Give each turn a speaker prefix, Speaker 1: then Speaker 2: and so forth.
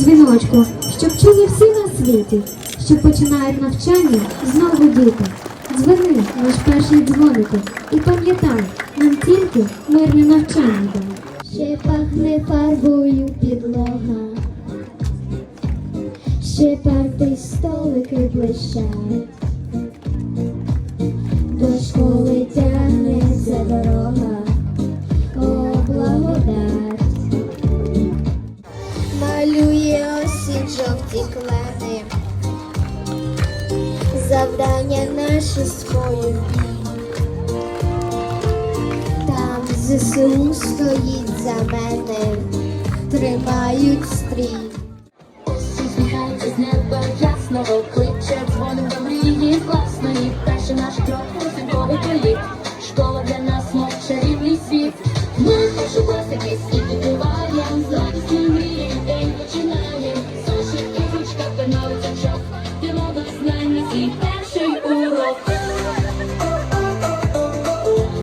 Speaker 1: дзвіночку, щоб чули всі на світі, що починають навчання знову діти. Дзвони, наш перший дзвонику, і пам'ятай, нам тільки мирне навчання дай.
Speaker 2: Ще пахне фарбою підлога, ще парти столики блищать, Малює осінь жовті клени, завдання наші свої там ЗСУ стоїть за мене, тримають стрій.
Speaker 3: Усміхається з неба ясного, кличе дзвоном до мрії власної. Перший наш крок розинковий політ. Школа для нас, мов чарівний світ. День ти мова знань на.